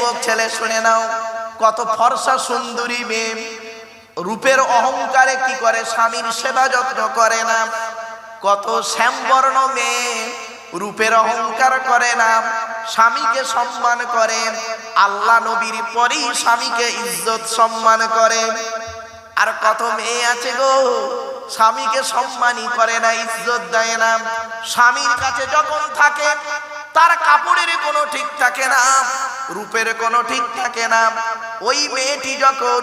যুবক ছেলে, শুনে নাও, কত ফর্সা সুন্দরী মেয়ে। রূপের অহংকারে কি করে? স্বামীর সেবা যত্ন করে না। কত শ্যামবর্ণ মেয়ে, রূপের অহংকার করে না। স্বামীকে সম্মান করে। আল্লাহ নবীর পরেই স্বামীকে ইজ্জত সম্মান করে। আর কত মেয়ে আছে গো স্বামীকে সম্মানই করে না, ইজ্জত দেয় না। স্বামীর কাছে যখন থাকে, তার কাপড়ের কোনো ঠিক থাকে না, রূপের কোনো ঠিক থাকে না। ওই মেয়েটি যখন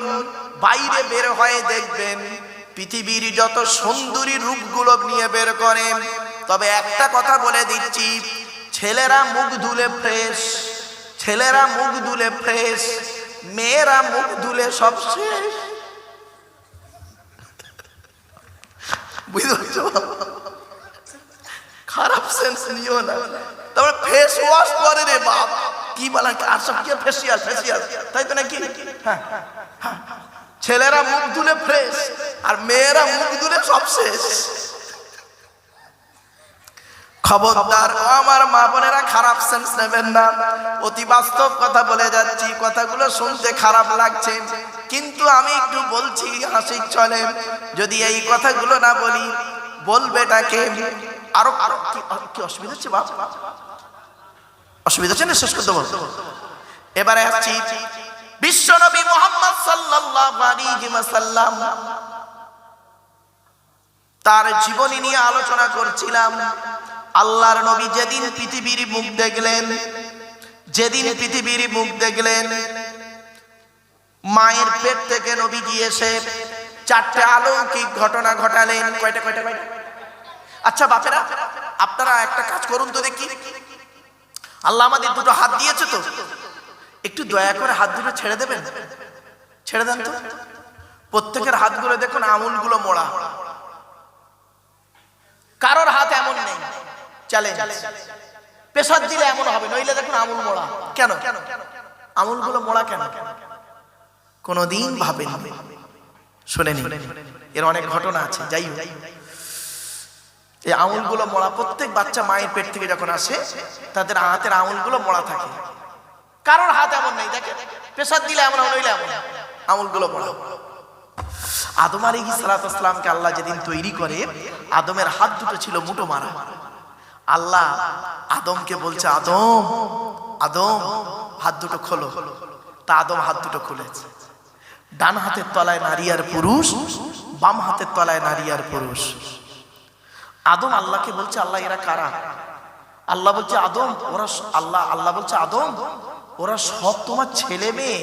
বাইরে বের হয়ে দেখবেন, পৃথিবীর যত সুন্দরী রূপগুলো নিয়ে বের করেন তবে একটা কথা বলে দিচ্ছি, ছেলেরা মুখ ধুলে ফ্রেশ, ছেলেরা মুখ ধুলে ফ্রেশ, মেয়েরা মুখ ধুলে সব শেষ। বুঝতে খারাপ সেন্স নিও না। তারপরে ফেস ওয়াশ করে রে বাপ। কি বলা আর সব কি ফেসিয়াল ফেসিয়াল তাই তো নাকি? হ্যাঁ। ছেলেরা মুখ ধুলে ফ্রেশ আর মেয়েরা মুখ ধুলে সব শেষ। খবরদার আমার মা বোনেরা খারাপ সেন্স নেবেন না। অতি বাস্তব কথা বলে যাচ্ছি। কথাগুলো শুনতে খারাপ লাগছে। কিন্তু আমি একটু বলছি হাসি চলে যদি এই কথাগুলো না বলি, বলবে বলবেটাকে আরও আরও, কি অসুবিধা হচ্ছে, বাপ? অসুবিধা হচ্ছে না? শেষ করতে বল এবারে আসছি। বিশ্বনবী মোহাম্মদ সাল্লাল্লাহু আলাইহি ওয়াসাল্লাম তার জীবনী নিয়ে আলোচনা করছিলাম। আল্লাহর নবী যেদিন পৃথিবীর মুখ দেখলেন, যেদিন পৃথিবীর মুখ দেখলেন মায়ের পেট থেকে নবী এসে চারটে অলৌকিক ঘটনা ঘটালেন। কয়টা কয়টা কয়টা? আচ্ছা বাপেরা, আপনারা একটা কাজ করুন তো দেখি। আল্লাহ আমাদের দুটো হাত দিয়েছে তো। একটু দয়া করে হাত দুটো ছেড়ে দেবেন? ছেড়ে দেন তো। প্রত্যেকের হাতগুলো দেখুন, আঙুলগুলো মোড়া। কারোর হাত এমন নেই। চলে পেশার দিলে এমন হবে, নইলে দেখুন আমুল মোড়া। কেন? আমুলগুলো মোড়া কেন কেন? কোনদিন ভাবেন শুনেনি। এর অনেক ঘটনা আছে, যাই হোক। এই আঙুলগুলো মোড়া, প্রত্যেক বাচ্চা মায়ের পেট থেকে যখন আসে, তাদের হাতের আঙুলগুলো মোড়া থাকে। কারোর হাত এমন নেই দেখে পেশার দিলে এমন হইলে এমন। আঙুলগুলো মোড়া। আদম আলী সালাতামকে আল্লাহ যেদিন তৈরি করে, আদমের হাত দুটো ছিল মুটো মারা। আল্লাহ আদমকে বলছে, আদম আদম, হাত দুটো খোলো। তা আদম হাত দুটো খুলেছে। ডান হাতের তলায় নারী আর পুরুষ, বাম হাতের তলায় নারী আর পুরুষ। আদম আল্লাহকে বলছে, আল্লাহ, এরা কারা? আল্লাহ বলছে, আদম, ওরা আল্লাহ আল্লাহ বলছে, আদম, ওরা সব তোমার ছেলে মেয়ে।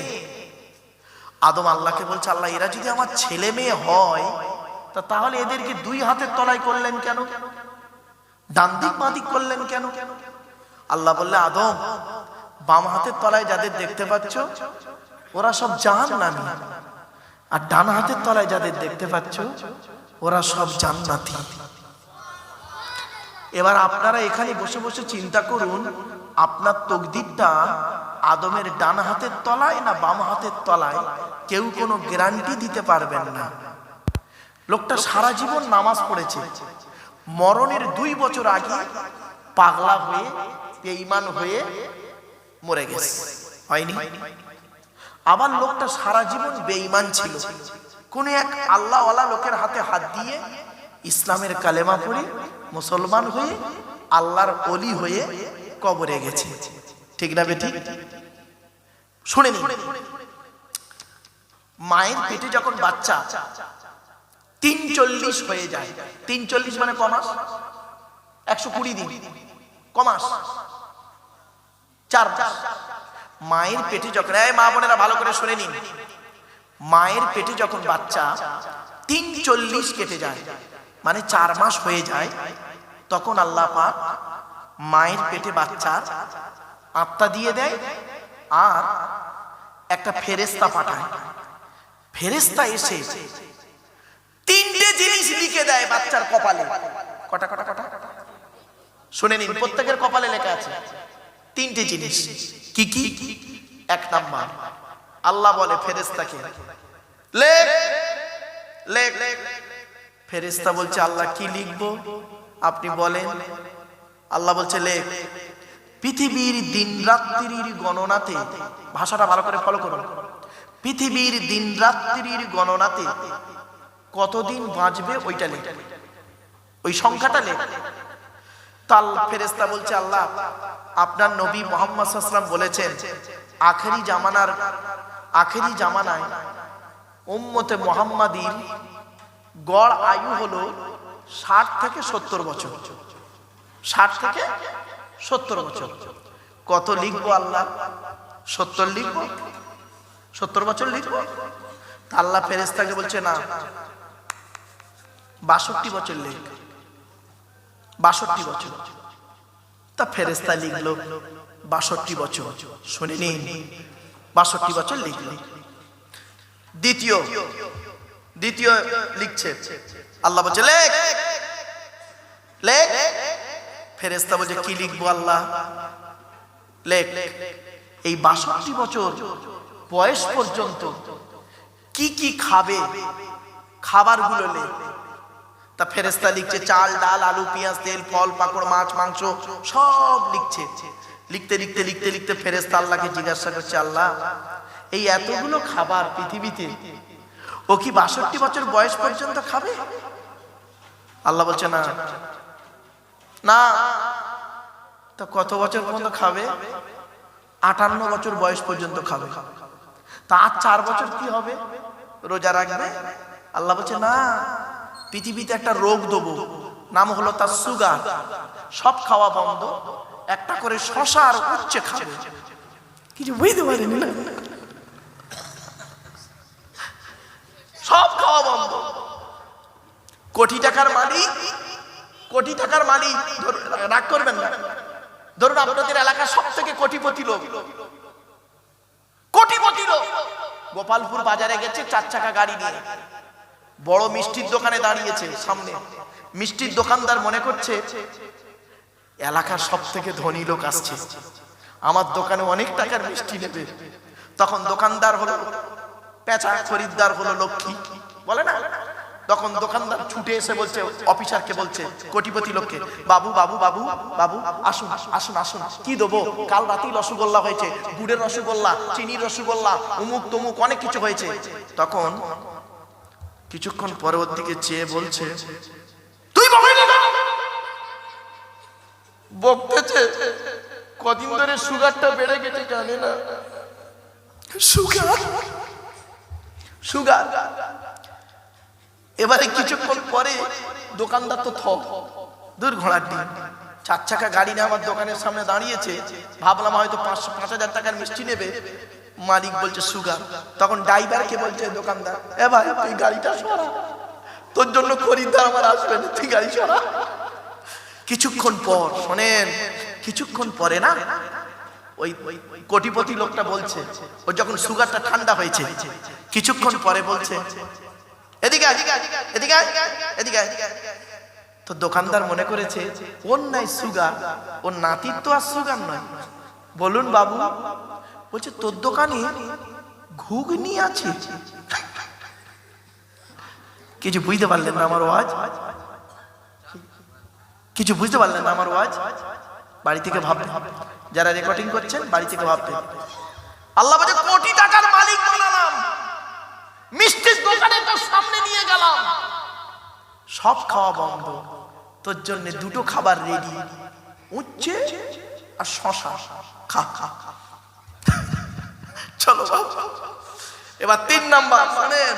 আদম আল্লাহকে বলছে, আল্লাহ, এরা যদি আমার ছেলে মেয়ে হয়, তা তাহলে এদেরকে দুই হাতের তলায় করলেন কেন? ডান দিক, বাঁ দিক করলেন কেন? আল্লাহ বললে, আদম, বাম হাতের তলায় যাদের দেখতে পাচ্ছ ওরা সব জাহান নামি আর ডান হাতের তলায় যাদের দেখতে পাচ্ছ, ওরা সব জান্নাতি। এবার আপনারা এখানে বসে বসে চিন্তা করুন, আপনার তকদিরটা আদমের ডান হাতের তলায় না বাম হাতের তলায় কেউ কোনো গ্যারান্টি দিতে পারবেন না। লোকটা সারা জীবন নামাজ পড়েছে। মরণের দুই বছর আগে পাগলা হয়ে, বেঈমান হয়ে মরে গেছে। হয়নি? আবার লোকটা সারা জীবন বেঈমান ছিল। কোন এক আল্লাহওয়ালা লোকের হাতে হাত দিয়ে ইসলামের কালেমা পড়ে মুসলমান হয়ে আল্লাহর অলি হয়ে কবরে গেছে। ঠিক না বেটি শুনে মায়ের পেটে যখন বাচ্চা তিন চল্লিশ হয়ে যায়। তিন চল্লিশ মানে কমাস? একশো কুড়ি দিন। কমাস? চার মাস। মায়ের পেটে যখন, এই মা বোনেরা ভালো করে শুনে নিন। মায়ের পেটে যখন বাচ্চা তিন চল্লিশ কেটে যায় মানে চার মাস হয়ে যায়, তখন আল্লাহ পাক মায়ের পেটে বাচ্চার আত্মা দিয়ে দেয় আর একটা ফেরেস্তা পাঠায়। ফেরেস্তা এসে তিনটে জিনিস লিখে দেয় বাচ্চার কপালে। কটা কটা কটা? শুনে নিন, প্রত্যেকের কপালে লেখা আছে। তিনটে জিনিস। কি কি? এক নাম্বার। আল্লাহ বলে ফেরেস্তাকে ফেরেস্তা বলছে, আল্লাহ কি লিখব? আপনি বলেন। আল্লাহ বলছে, লেখ। পৃথিবীর দিন রাত্রির গণনাতে, ভাষাটা ভালো করে ফলো করুন। পৃথিবীর দিন রাত্রির গণনাতে কতদিন বাঁচবে ওইটা লেখ। ওই সংখ্যাটা লেখ। তাল ফেরেস্তা বলছে, আল্লাহ, আপনার নবী মোহাম্মদ সাল্লাম বলেছেন, আখেরি জামানার, আখেরি জামানায় উম্মতে মোহাম্মদীর গড় আয়ু হলো ষাট থেকে সত্তর বছর। ষাট থেকে সত্তর বছর। কত লিখব আল্লাহ? সত্তর লিখব? সত্তর বছর লিখব? আল্লাহ ফেরেস্তাকে বলছে, না, বাষট্টি বছর লেখ। বাষট্টি বছর। তা ফেরেস্তা লিখলো, বাষট্টি বছর। শুনে নিন, বাষট্টি বছর লিখলো। দ্বিতীয় দ্বিতীয় লিখছে, আল্লাহ বলছে, লেখ লেখ। ফেরেস্তা বলছে, কি লিখব আল্লাহ? লেখ, এই বাষট্টি বছর বয়স পর্যন্ত কি কি খাবে? খাবারগুলো লেখ। তা ফেরেস্তা লিখছে, চাল, ডাল, আলু, পেঁয়াজ, তেল, ফল পাকড় মাছ, মাংস, সব লিখছে। লিখতে লিখতে লিখতে লিখতে ফেরেস্তা আল্লাহকে জিজ্ঞাসা করছে, আল্লাহ, এই এতগুলো খাবার পৃথিবীতে ও কি বাষট্টি বছর বয়স পর্যন্ত খাবে? আল্লাহ বলছে, না। না। তা কত বছর পর্যন্ত খাবে? আটান্ন বছর বয়স পর্যন্ত খাবে। তা আর চার বছর কি হবে? রোজা রাখবে? আল্লাহ বলছে, না। পৃথিবীতে একটা রোগ দেবো নাম হলো তার সুগার। সব খাওয়া বন্ধ একটা করে শশা আর উচ্ছে খাবে। কিছু বুঝতে পারেনি না। সব খাওয়া বন্ধ। কোটি টাকার মালিক কোটি টাকার মালিক রাগ করবেন না। ধরুন আপনাদের এলাকার সব থেকে কোটিপতি লোক। কোটিপতি লোক। গোপালপুর বাজারে গেছে চার চাকা গাড়ি নিয়ে। বড় মিষ্টির দোকানে দাঁড়িয়েছে সামনে। মিষ্টির দোকানদার মনে করছে, এলাকার সব থেকে ধনী লোক আসছে। আমার দোকানে অনেক টাকার মিষ্টি নেবে। তখন দোকানদার হলো, পেঁচা খরিদ্দার হলো লক্ষ্মী। বলে না? তখন দোকানদার ছুটে এসে বলছে, অফিসারকে বলছে, কোটিপতি লোককে, বাবু বাবু বাবু বাবু, আসুন আসুন আসুন, কি দেবো? কাল রাতেই রসগোল্লা হয়েছে, গুড়ের রসগোল্লা, চিনির রসগোল্লা উমুক তমুক অনেক কিছু হয়েছে। তখন কিছুক্ষণ পরে ওর দিকে চেয়ে বলছে তুই বকাই না কেন?" বকতেছে। কদিন ধরে সুগারটা বেড়ে গেছে জানে না। সুগার? সুগার? এবারে কিছুক্ষণ পরে দোকানদার তো থ দূর ঘোড়ার ডিম। চার চাকা গাড়ি নিয়ে আমার দোকানের সামনে দাঁড়িয়েছে। ভাবলাম হয়তো পাঁচশো পাঁচ হাজার টাকার মিষ্টি নেবে। মালিক বলছে, সুগার। তখন ড্রাইভারকে বলছে, দোকানদার, এ ভাই, তুই গাড়িটা সরা। তোর জন্য খরিদ্দার আমার আসবে না, তুই গাড়ি সরা। কিছুক্ষণ পর, শোনেন, কিছুক্ষণ পরে না, ওই কোটিপতি লোকটা বলছে, ও যখন সুগারটা ঠান্ডা হয়েছে, কিছুক্ষণ পরে বলছে, এদিকে এদিকে এদিকে। তো দোকানদার মনে করেছে, ওর নাই সুগার, ওর নাতির তো আর সুগার নয়। বলুন বাবু বলছে, তোর দোকানে ঘুগনি আছে? কিছু বুঝতে পারলেন না আমার ওয়াজ? কিছু বুঝতে পারলেন না আমার ওয়াজ? বাড়ি থেকে ভাববেন যারা রেকর্ডিং করছেন, বাড়ি থেকে ভাববেন আল্লাহ বলছে, কোটি টাকার মালিক বানালাম। মিষ্টির দোকানে তোর সামনে নিয়ে গেলাম। সব খাওয়া বন্ধ। তোর জন্য দুটো খাবার রেডি উচ্ছে আর শশা। খা খা খা। চলো। এবার তিন নাম্বার, শোনেন।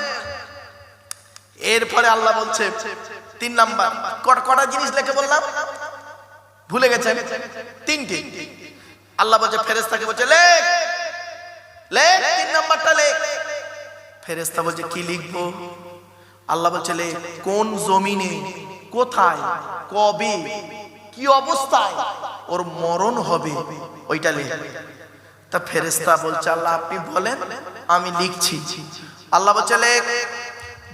এরপরে আল্লাহ বলছে, তিন নাম্বার, কটা জিনিস লেখে বললাম? ভুলে গেছেন? তিনটে। আল্লাহ বলছে ফেরেস্তাকে বলছে, লেখ। লেখ, তিন নাম্বারটা লেখ। ফেরেস্তা বলছে, কি লিখব? আল্লাহ বলছে, লেখ, কোন জমিনে, কোথায়, কবে, কি অবস্থায় ওর মরণ হবে? ওইটা লেখ। তা ফেরেস্তা বলছে, আল্লাহ, আপনি বলেন, আমি লিখছি। আল্লাহ বলছে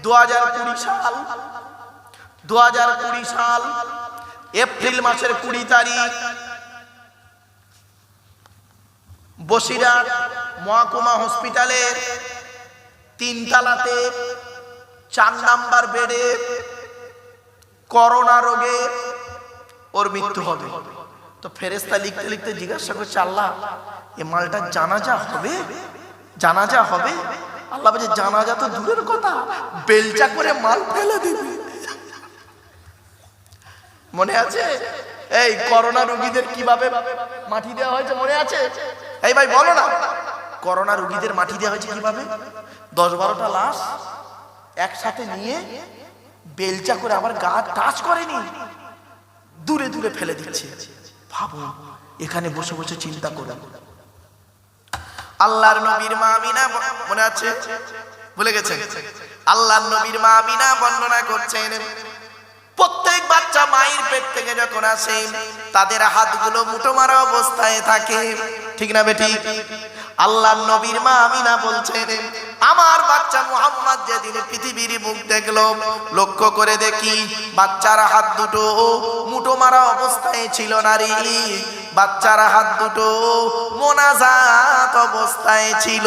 দু হাজার কুড়ি সাল দু হাজার কুড়ি সাল, এপ্রিল মাসের কুড়ি তারিখ, বসিরহাট মহকুমা হসপিটালের তিন তালাতে চার নাম্বার বেডে করোনা রোগে ওর মৃত্যু হবে। তো ফেরেস্তা লিখতে লিখতে জিজ্ঞাসা করছে, আল্লাহ, এ মালটা জানাজা হবে? জানাজা হবে? আল্লাহ বলছে, জানাজা তো দূরের কথা, বেলচা করে মাল ফেলে দিবে। মনে আছে? এই করোনা রোগীদের কীভাবে মাটি দেওয়া হয়েছে মনে আছে? এই ভাই, বলো না। করোনা রোগীদের মাটি দেওয়া হয়েছে কীভাবে? দশ বারোটা লাশ একসাথে নিয়ে বেলচা করে আবার গা টাচ করেনি, দূরে দূরে ফেলে দিচ্ছে। ভাবো, এখানে বসে বসে চিন্তা করে। আল্লাহর নবীর মা আমিনা মনে আছে? ভুলে গেছে আল্লাহর নবীর মা আমিনা বর্ণনা করছেন, প্রত্যেক বাচ্চা মায়ের পেট থেকে যখন আসে, তাদের হাতগুলো মুঠো মারা অবস্থায় থাকে। ঠিক না বেটি আল্লাহর নবীর মা আমিনা বলছেন, আমার বাচ্চা মুহাম্মদ যেদিন পৃথিবীর মুখ দেখল, লক্ষ্য করে দেখি বাচ্চার হাত দুটো মুঠো মারা অবস্থায় ছিল নারী বাচ্চার হাত দুটো মোনাজাত অবস্থায় ছিল।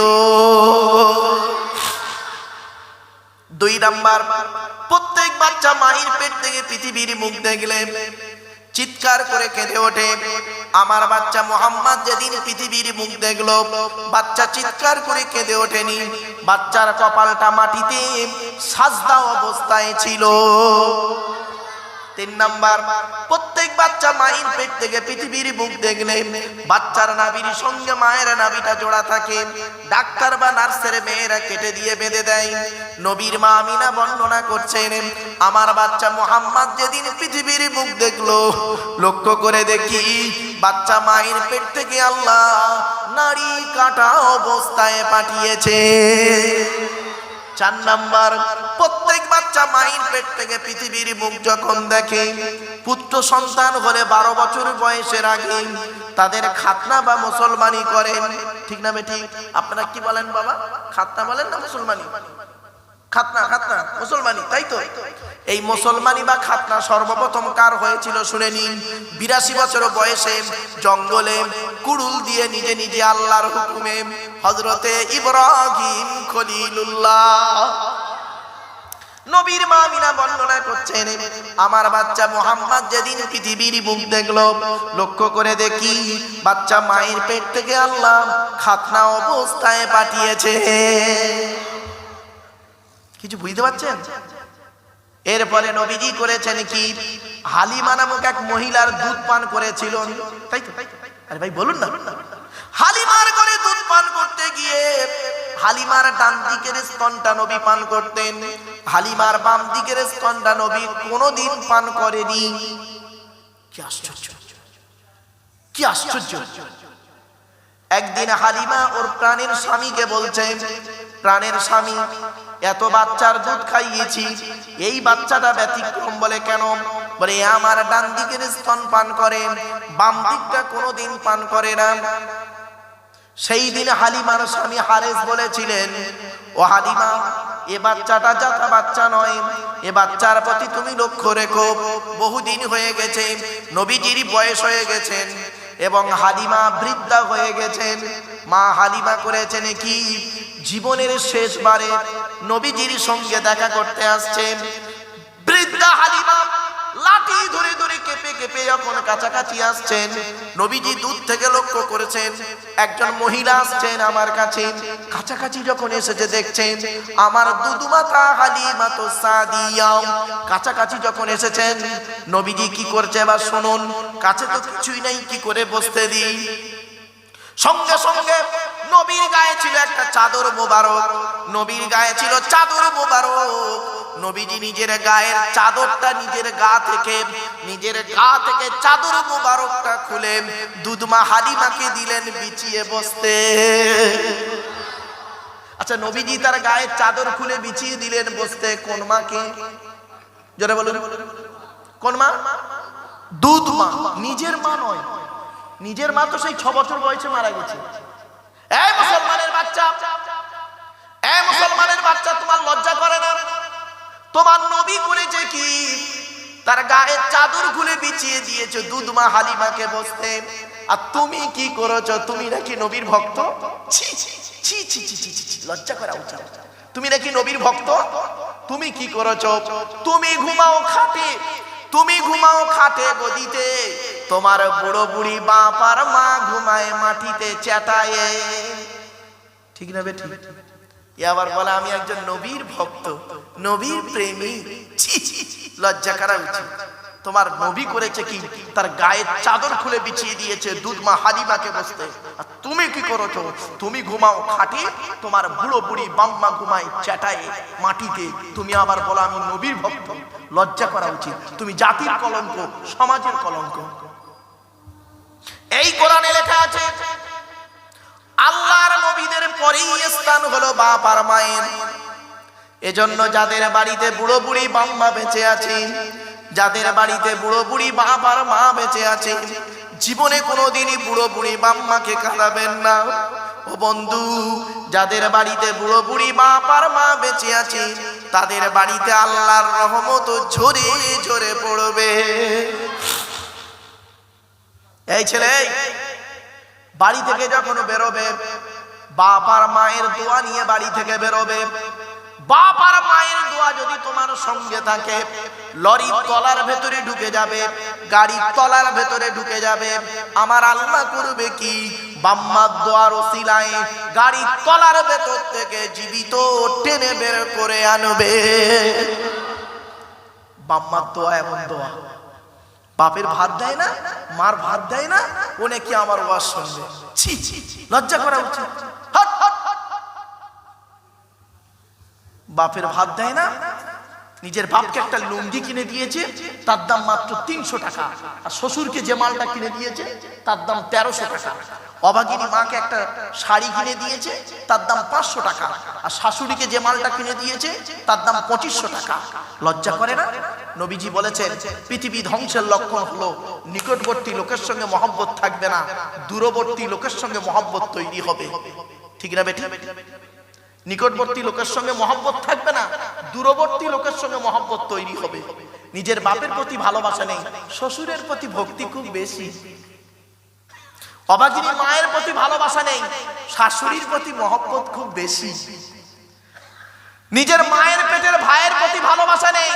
দুই নাম্বার, প্রত্যেক বাচ্চা মায়ের পেট থেকে পৃথিবীর মুখ দেখলে চিৎকার করে কেঁদে ওঠে। আমার বাচ্চা মোহাম্মদ যেদিন পৃথিবীর মুখ দেখল, বাচ্চা চিৎকার করে কেঁদে ওঠেনি। বাচ্চার কপালটা মাটিতে সাজদা অবস্থায় ছিল। তিন নাম্বার, প্রত্যেক বাচ্চা মায়ের পেট থেকে পৃথিবীর মুখ দেখলে বাচ্চার নাভির সঙ্গে মায়ের নাবিটা জোড়া থাকে, ডাক্তার বা নার্সের মেয়েরা কেটে দিয়ে বেঁধে দেয়। নবীর মা আমিনা বর্ণনা করছেন, আমার বাচ্চা মোহাম্মদ যেদিন পৃথিবীর মুখ দেখল, লক্ষ্য করে দেখি বাচ্চা মায়ের পেট থেকে আল্লাহ নারী কাটা অবস্থায় পাঠিয়েছে। চার নাম্বার, প্রত্যেক বাচ্চা মায়ের পেট থেকে পৃথিবীর মুখ যখন দেখে, পুত্র সন্তান হলে বারো বছর বয়সের আগে তাদের খাতনা বা মুসলমানি করেন। ঠিক না বেটি? আপনারা কি বলেন বাবা? খাতনা বলেন না মুসলমানি? খাতনা খাতনা, মুসলমানি, তাই তো? এই মুসলমানি বা খাতনা সর্বপ্রথম কার হয়েছিল শুনে নিন। বিরাশি বছর বয়সে জঙ্গলে কুড়ুল দিয়ে নিজে নিজে আল্লাহর হুকুমে হজরতে ইব্রাহিম খলিলুল্লাহ। নবীর মা মিনা বর্ণনা করছেন, আমার বাচ্চা মোহাম্মদ যেদিন পৃথিবীর মুখ দেখল, লক্ষ্য করে দেখি বাচ্চা মায়ের পেট থেকে আল্লাহ খাতনা অবস্থায় পাঠিয়েছে। কিছু বুঝতে পারছেন? এরপরে নবীজি করেছেন কি, হালিমা নামক এক মহিলার দুধ পান করেছিল তাই তো? আরে ভাই, বলুন না। হালিমার করে দুধ পান করতে গিয়ে হালিমার ডান দিকের স্তনটা নবী পান করতেন। হালিমার বাম দিকের স্তনটা নবী কোনোদিন পান করেনি। কি আশ্চর্য। কি আশ্চর্য। একদিন হালিমা ওর প্রাণের স্বামীকে বলছেন প্রাণের স্বামী, এত বাচ্চার দুধ খাইয়েছি, এই বাচ্চাটা ব্যতিক্রম বলে কেন? বলে, আমার ডান দিকের স্তন পান করে, বাম দিকটা কোনোদিন পান করে না। সেই দিন হালিমার স্বামী হারেস বলেছিলেন, ও হালিমা, এ বাচ্চাটা যাতা বাচ্চা নয়। এ বাচ্চার প্রতি তুমি লক্ষ্য রেখো, বহুদিন হয়ে গেছে, নবীজির বয়স হয়ে গেছেন এবং হালিমা বৃদ্ধা হয়ে গেছেন মা হালিমা করেছেন কি? জীবনের শেষবারে নবীজির সঙ্গে দেখা করতে আসছেন বৃদ্ধা হালিমা লাঠি ধরে ধরে কেঁপে কেঁপে যখন কাছাকাছি আসছেন। নবীজি দূর থেকে লক্ষ্য করেছেন, একজন মহিলা আসছেন আমার কাছে। কাছাকাছি যখন এসেছে দেখছেন, আমার দুদুমাতা হালিমা তো সাদিয়াম কাছাকাছি যখন এসেছেন, নবীজি কি করছে এবার শুনুন, কাছে তো কিছুই নাই, কি করে বসতে দিই? সঙ্গে সঙ্গে নবীর গায়ে ছিল একটা চাদর মোবারক, নবীর গায়ে ছিল চাদর মোবারক। নবীজি নিজের গায়ের চাদরটা নিজের গা থেকে, নিজের গা থেকে চাদর মোবারকটা খুলে দুধমা হালিমাকে দিলেন বিছিয়ে বসতে। আচ্ছা নবীজি তার গায়ের চাদর খুলে বিছিয়ে দিলেন বসতে। কোন মাকে জোরে বলুন। কোন মা? দুধ মা, নিজের মা নয়। নিজের মা তো সেই ছ বছর বয়সে মারা গেছে। এই মুসলমানের বাচ্চা এই মুসলমানের বাচ্চা, তোমার লজ্জা করে না? তোমার নবী করেছে কি? তার গায়ে চাদর খুলে বিছিয়ে দিয়েছ দুধ মা হালিমাকে বসতে। আর তুমি কি করেছ? তুমি নাকি নবীর ভক্ত? ছি ছি লজ্জা করা উচিত। তুমি নাকি নবীর ভক্ত? তুমি কি করেছ? তুমি ঘুমাও খাটে, তুমি ঘুমাও খাটে গদিতে। তোমার বুড়ো বুড়ি বাপার মা ঘুমায় মাটিতে চেটায়ে ঠিক না বেটি আবার বলে, আমি একজন নবীর ভক্ত, নবীর প্রেমী। লজ্জা করা উচিত। তোমার নবী করেছে কি? তার গায়ের চাদর খুলে বিছিয়ে দিয়েছে, দুধ মা হালিমাকে বসতে। আর তুমি কি করেছ? তুমি ঘুমাও খাটে, তোমার বুড়ো বুড়ি বাম্মা ঘুমায় চেটায় মাটিতে। তুমি আবার বলো, আমি নবীর ভক্ত। লজ্জা করা উচিত। তুমি জাতির কলঙ্ক, সমাজের কলঙ্ক। এই কোরআনে লেখা স্থান হলো বাপ আর মায়ের। এজন্য যাদের বাড়িতে বুড়ো বুড়ি বাম্মা বেঁচে আছে, যাদের বাড়িতে বুড়ো বুড়ি বাপ আর মা বেঁচে আছে, জীবনে কোনোদিনই বুড়ো বুড়ি বাম্মাকে কাঁদাবেন না। ও বন্ধু, যাদের বাড়িতে বুড়ো বুড়ি বাপ আর মা বেঁচে আছে, তাদের বাড়িতে আল্লাহর রহমত ঝরে ঝরে পড়বে। এই ছেলে, বাড়ি থেকে যখন বেরোবে বাপ আর মায়ের দোয়া নিয়ে বাড়ি থেকে বেরোবে। বাপ আর মায়ের দোয়া যদি তোমার সঙ্গে থাকে, লরির তলার ভেতরে ঢুকে যাবে, গাড়ির তলার ভেতরে ঢুকে যাবে। আমার আল্লাহ করবে কি? বাম্মার দোয়ার ওসিলায় গাড়ির তলার ভেতর থেকে জীবিত টেনে বের করে আনবে। বাম্মার দোয়া এমন দোয়া। বাপের ভাত দেয় না, মার ভাত দেয় না, ও নাকি আমার ওয়াজ শুনবে। ছি ছি, লজ্জা করা উচিত। বাপের ভাত দেয় না, নিজের বাপকে একটা লুঙ্গি কিনে দিয়েছে, তার দাম মাত্র তিনশো টাকা। আর শ্বশুরকে যে মালটা কিনে দিয়েছে, তার দাম তেরোশো টাকা। অভাগিনী মাকে একটা শাড়ি কিনে দিয়েছে, তার দাম পাঁচশো টাকা। আর শাশুড়িকে যে মালটা কিনে দিয়েছে, তার দাম পঁচিশশো টাকা। লজ্জা করে না? নবীজি বলেছেন, পৃথিবী ধ্বংসের লক্ষণ হলো নিকটবর্তী লোকের সঙ্গে মহব্বত থাকবে না, দূরবর্তী লোকের সঙ্গে মহব্বত তৈরি হবে। ঠিক না বেটি নিকটবর্তী লোকের সঙ্গে মহব্বত থাকবে না, দূরবর্তী লোকের সঙ্গে মহব্বত তৈরি হবে। নিজের বাপের প্রতি ভালোবাসা নেই, শ্বশুরের প্রতি ভক্তি খুব বেশি। অবাগিনী মায়ের প্রতি ভালোবাসা নেই, শাশুড়ির প্রতি মহব্বত খুব বেশি। নিজের মায়ের পেটের ভাইয়ের প্রতি ভালোবাসা নেই,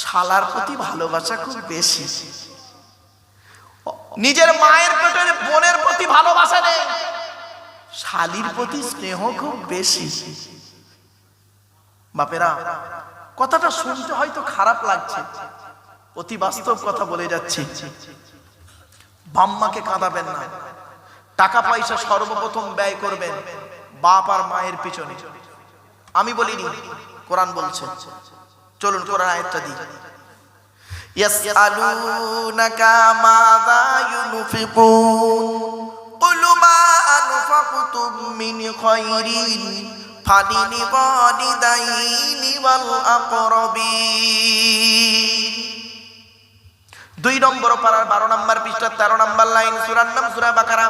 শালার প্রতি ভালোবাসা খুব বেশি। নিজের মায়ের পেটের বোনের প্রতি ভালোবাসা নেই শালির প্রতি স্নেহ খুব বেশি। বাপেরা, কথাটা শুনতে হয়তো খারাপ লাগছে। অতি বাস্তব কথা বলে যাচ্ছি। বাম্মাকে কাঁদাবেন না। টাকা পয়সা সর্বপ্রথম ব্যয় করবেন বাপ আর মায়ের পিছনে। আমি বলিনি, কোরআন বলছে। চলুন কোরআন আয়াতটা দিই। ইয়াসআলুনাকা মাযা ইউনফিকুন কুলুমা أنفقتم من خير فللوالدين والأقربين দুই নম্বর পাড়ার বারো নম্বর পৃষ্ঠা তেরো নম্বর লাইন সুরার নাম সুরা বাকারা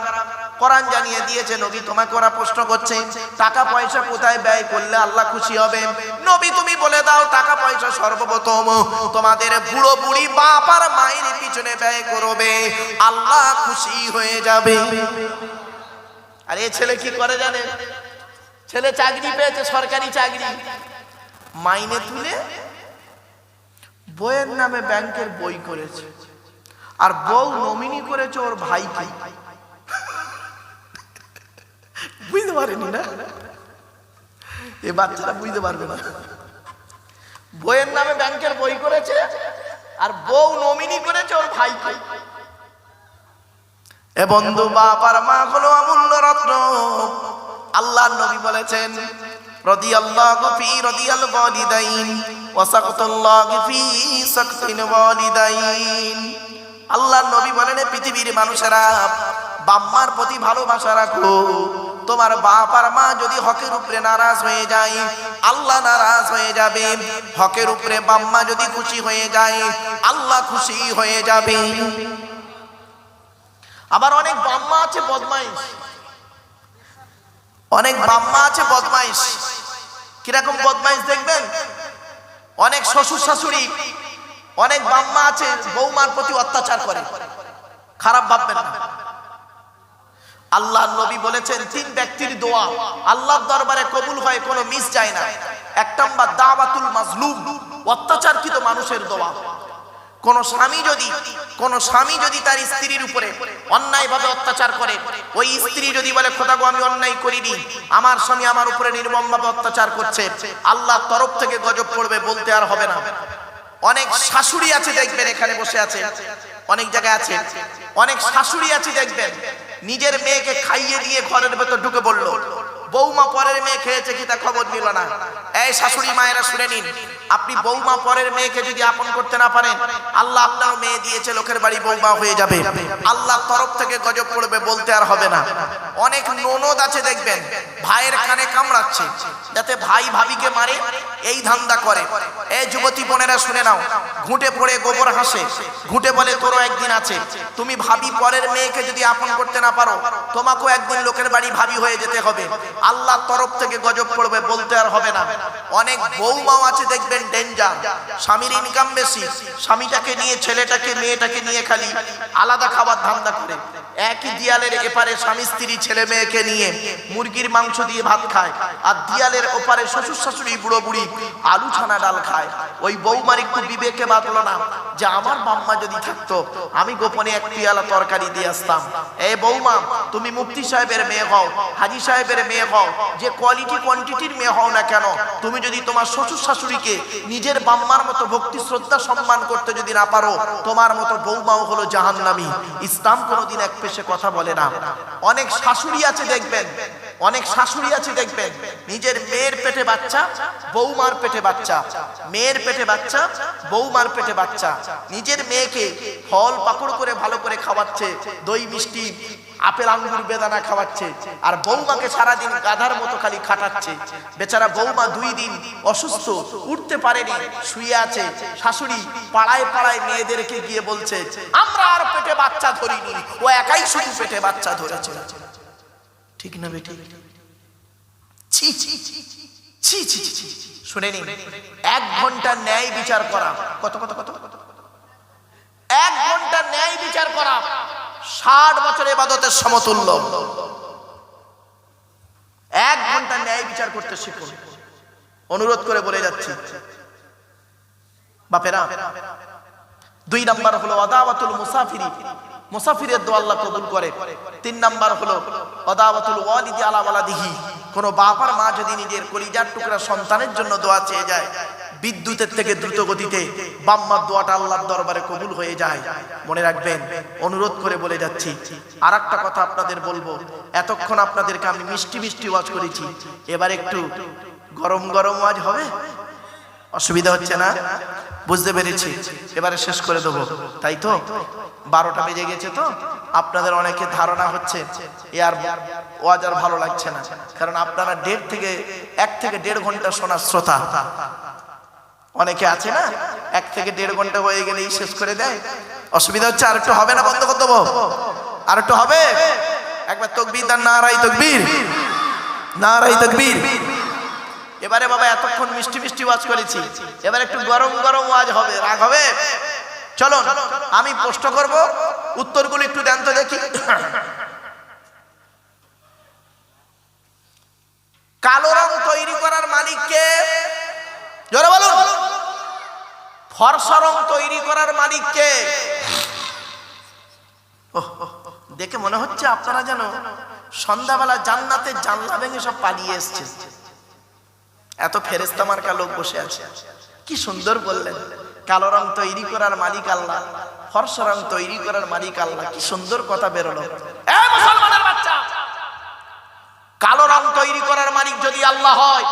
কোরআন জানিয়ে দিয়েছে নবী তোমাকে ওরা প্রশ্ন করছে টাকা পয়সা কোথায় ব্যয় করলে আল্লাহ খুশি হবে নবী তুমি বলে দাও টাকা পয়সা সর্বপ্রথম তোমাদের বুড়ো বুড়ি বাপ আর মায়ের পিছনে ব্যয় করবে আল্লাহ খুশি হয়ে যাবে আর এ ছেলে কি করে জানেন? ছেলে চাকরি পেয়েছে, সরকারি চাকরি। মাইনে তুলে বইয়ের নামে ব্যাংকের বই করেছে। আর বউ নমিনি করেছে ওর ভাইকে। বুঝতে পারেনি না? এ বাচ্চারা বুঝতে পারবে না। বইয়ের নামে ব্যাংকের বই করেছে, আর বউ নমিনি করেছে ওর ভাইকে। এ বন্ধু বাপ আর মা হলো অমূল্য রত্ন। আল্লাহ নবী বলেছেন, রাদিয়াল্লাহু ফি রাদিয়াল ওয়ালিদাইন, ওয়া সাকাতাল্লাহু ফি সাকাতিল ওয়ালিদাইন। আল্লাহ নবী বলেন পৃথিবীর মানুষেরা বাম্মার প্রতি ভালোবাসা রাখো। তোমার বাপ আর মা যদি হকের উপরে নারাজ হয়ে যায়, আল্লাহ নারাজ হয়ে যাবে। হকের উপরে বাম্মা যদি খুশি হয়ে যায়, আল্লাহ খুশি হয়ে যাবে। আবার অনেক বাম্মা আছে বদমাইশ। অনেক বাম্মা আছে বদমাইশ। কীরকম বদমাইশ দেখবেন? অনেক শ্বশুর শাশুড়ি, অনেক বাম্মা আছে বৌমার প্রতি অত্যাচার করে। খারাপ ভাববেন না। আল্লাহ নবী বলেছেন, তিন ব্যক্তির দোয়া। আল্লাহর দরবারে কবুল হয়, কোনো মিস যায় না। এক নম্বর দাওয়াতুল মাজলুম, অত্যাচারকৃত মানুষের দোয়া। কোন স্বামী যদি, কোন স্বামী যদি তার স্ত্রীর উপরে অন্যায়ভাবে অত্যাচার করে, ওই স্ত্রী যদি বলে, খোদা গো, আমি অন্যায় করিনি, আমার স্বামী আমার উপরে নির্মমভাবে অত্যাচার করছে আল্লাহ তরফ থেকে গজব পড়বে বলতে আর হবে না। অনেক শাশুড়ি আছে দেখবেন এখানে বসে আছে, অনেক জায়গায় আছে, অনেক শাশুড়ি আছে দেখবেন, নিজের মেয়েকে খাইয়ে দিয়ে ঘরের ভেতর ঢুকে বলল বৌমা পরের মেয়ে খেয়েছে কি তা খবর নিল না? এই শাশুড়ি মায়েরা শুনে নিন। আপনি বৌমা পরের মেয়েকে যদি আপন করতে না পারেন, আল্লাহ আপনার মেয়ে দিয়েছে, লোকের বাড়ি বৌমা হয়ে যাবে। আল্লাহ তরফ থেকে গজব পড়বে বলতে আর হবে না। অনেক ননদ আছে দেখবেন, ভাইয়ের কানে কামড়াচ্ছে, যাতে ভাই ভাবিকে মারে, এই ধান্দা করে। এই যুবতী বোনেরা শুনে নাও, ঘুঁটে পড়ে গোবর হাসে, ঘুঁটে বলে, তোরও একদিন আছে। তুমি ভাবি পরের মেয়েকে যদি আপন করতে না পারো, তোমাকেও একদিন লোকের বাড়ি ভাবি হয়ে যেতে হবে। আল্লাহ তরফ থেকে গজব পড়বে বলতে আর হবে না। অনেক বৌমাও আছে, দেখবেন ডেঞ্জার স্বামীর ইনকাম বেশি। স্বামীটাকে নিয়ে, ছেলেটাকে, মেয়েটাকে নিয়ে খালি আলাদা খাবার ধান্দা করে। একই দিয়ালের এপারে স্বামী, স্ত্রী, ছেলে, মেয়েকে নিয়ে মুরগির মাংস দিয়ে ভাত খায় আর দিয়ালের ওপারে শ্বশুর, শাশুড়ি, বুড়ো, বুড়ি আলু ছানা ডাল খায়। ওই বৌমার একটু বিবেকে বাঁধলো না যে আমার বাম্মা যদি থাকতো, আমি গোপনে এক পিয়ালা তরকারি দিয়ে আসতাম। এ বৌমা, তুমি মুফতি সাহেবের মেয়ে হও, হাজি সাহেবের মেয়ে হও যে কোয়ালিটি কোয়ান্টিটির মেয়ে হও না কেন, তুমি যদি তোমার শ্বশুর শাশুড়িকে নিজের বাম্মার মতো ভক্তি, শ্রদ্ধা, সম্মান করতে যদি না পারো, তোমার মতো বৌমাও হলো জাহান্নামী। ইসলাম কোনোদিন এক পেশে কথা বলে না। অনেক শাশুড়ি আছে, দেখবেন অনেক শাশুড়ি আছে, দেখবেন, নিজের মেয়ের পেটে বাচ্চা, বৌমার পেটে বাচ্চা, মেয়ের পেটে বাচ্চা, বৌমার পেটে বাচ্চা। নিজের মেয়েকে ফল পাকড় করে ভালো করে খাওয়াচ্ছে, দই মিষ্টি, আপেল, আঙ্গুর, বেদানা খাওয়াচ্ছে, আর বৌমাকে সারাদিন গাধার মতো খালি খাটাচ্ছে। বেচারা বৌমা দুই দিন অসুস্থ, উঠতে পারেনি, শুয়ে আছে। শাশুড়ি পাড়ায় পাড়ায় মেয়েদেরকে গিয়ে বলছে, আমরা আর পেটে বাচ্চা ধরিনি, ও একাই শুধু পেটে বাচ্চা ধরেছে। ঠিক না বেটি? ছি ছি ছি শুনে নিন, এক ঘণ্টা ন্যায় বিচার করা। কত কত কত? এক ঘণ্টা ন্যায় বিচার করা ষাট বছর এবাদতের সমতুল্য। এক ঘণ্টা ন্যায় বিচার করতে শিখুন। অনুরোধ করে বলে যাচ্ছি। বাপেরা, দুই নাম্বার হলো আদাওয়াতুল মুসাফিরি। মুসাফিরের দোয়া আল্লাহ কবুল করে। তিন নাম্বার হলো, অদাওয়াতুল ওয়ালিদি আলা ওয়ালাদিহি। কোন বাবার মা যদি নিজের কলিজার টুকরা সন্তানের জন্য দোয়া চেয়ে যায়, বিদ্যুতের থেকে দ্রুত গতিতে বাম্মার দোয়াটা আল্লাহর দরবারে কবুল হয়ে যায়। মনে রাখবেন, অনুরোধ করে বলে যাচ্ছি আর একটা কথা আপনাদের বলব। এতক্ষণ আপনাদেরকে আমি মিষ্টি মিষ্টি ওয়াজ করেছি। এবার একটু গরম গরম ওয়াজ হবে? অসুবিধা হচ্ছে না? বুঝতে পেরেছি। এবারে শেষ করে দেবো। তাই তো? বারোটা বেজে গেছে তো? আপনাদের অনেকে ধারণা হচ্ছে এ আর ওয়াজ আর ভালো লাগছে না। কারণ আপনারা দেড় থেকে, এক থেকে দেড় ঘণ্টা শোনার শ্রোতা। অনেকে আছে না? এক থেকে দেড় ঘণ্টা হয়ে গেলেই শেষ করে দেয়। অসুবিধা হচ্ছে আর একটু হবে না বন্ধ করে দেবো? আর একটু হবে? একবার তকবির, তার নারাই তকবীর। নারাই তকবীর। এবারে বাবা এতক্ষণ মিষ্টি মিষ্টি ওয়াজ করেছি। এবার একটু গরম গরম ওয়াজ হবে। রাগ হবে? চলো আমি প্রশ্ন করব। উত্তরগুলো একটু দেন তো দেখি। কালো রং তৈরি করার মালিককে জোরে বলুন। ফর্সা রং তৈরি করার মালিককে দেখে মনে হচ্ছে আপনারা যেন সন্ধ্যাবেলা জান্নাতের জানলা ভেঙে সব পালিয়ে এসছে এত ফেরেস্তা মার্কা লোক বসে আছে। কি সুন্দর বললেন। কালো রং তৈরি করার মালিক আল্লাহ, ফর্সা রং তৈরি করার মালিক আল্লাহ, কি সুন্দর কথা বেরোলো। কালো রং তৈরি করার মালিক যদি আল্লাহ হয়,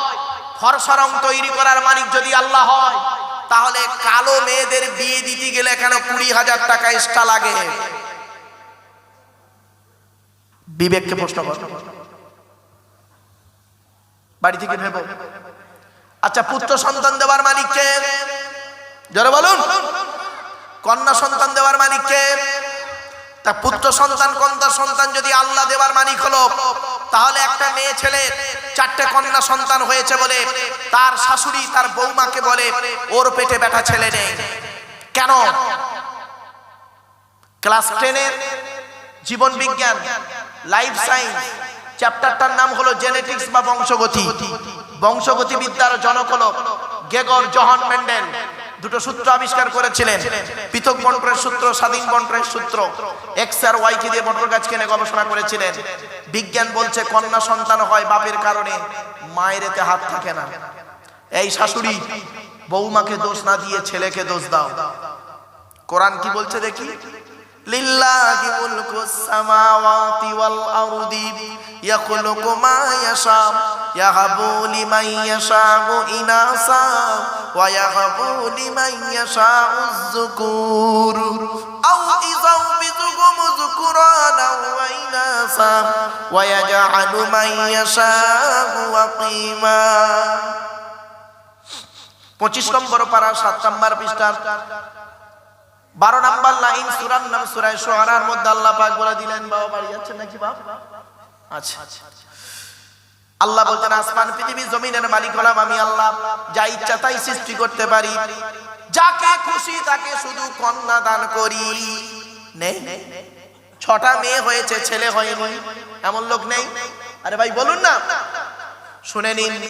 ফর্সা রং তৈরি করার মালিক যদি আল্লাহ হয়, তাহলে কালো মেয়েদের বিয়ে দিতে গেলে কেন কুড়ি হাজার টাকা এক্সট্রা লাগে। বিবেককে প্রশ্ন বাড়ি থেকে ভেবো। আচ্ছা পুত্র সন্তান দেওয়ার মালিককে জোরে বলুন। কন্যা সন্তান দেওয়ার মালিককে তা পুত্র সন্তান, কন্যা সন্তান যদি আল্লাহ দেওয়ার মালিক হলো, তাহলে একটা মেয়ে ছেলে চারটে কন্যা সন্তান হয়েছে বলে তার শাশুড়ি, তার বৌমাকে বলে, ওর পেটে বেটা ছেলে নেই। কেন? ক্লাস টেনের জীবন বিজ্ঞান, লাইফ সায়েন্স চ্যাপ্টারটার নাম হলো জেনেটিক্স বা বংশগতি। বংশগতি বিদ্যার জনক হলো গেগর জহন মেন্ডেল। দুটো সূত্র আবিষ্কার করেছিলেন। পৃথক বন্টনের সূত্র, স্বাধীন বন্টনের সূত্র। এক্স আর ওয়াই কে দিয়ে বন্টন গাছ কিনে গবেষণা করেছিলেন। বিজ্ঞান বলছে, কন্যা সন্তান হয় বাপের কারণে মায়ের এতে হাত থাকে না। এই শাশুড়ি বৌমাকে দোষ না দিয়ে ছেলেকে দোষ দাও। কোরআন কি বলছে দেখি? ওয়াল আরদি, ইয়াখলুকু মা ইয়াশা ইয়াহাবু লিমান ইয়াশাউ ইনাসা, ওয়া ইয়াহাবু লিমান ইয়াশাউ যুকুর। আও ইযাওবিজুকুম যুকুরানা ওয়া ইনাসা, ওয়া ইয়াজআলু মান ইয়াশাউ ওয়াকিমা। পঁচিশ নম্বর পারা সাত নম্বর পৃষ্ঠা বারো নাম্বার লাইন, সুরার নাম সুরায় সোহারার মধ্যে আল্লাহ পাক বলে দিলেন, বাবা বাড়ি যাচ্ছেন নাকি বাপ? আচ্ছা। আল্লাহ বলতেন আসমান, পৃথিবী, জমিনের মালিক হলাম আমি আল্লাহ। যা ইচ্ছা তাই সৃষ্টি করতে পারি। যাকে খুশি তাকে শুধু কন্যা দান করি। নেই ছটা মেয়ে হয়েছে, ছেলে হয়নি। এমন লোক নেই। আরে ভাই, বলুন না। শুনে নিন।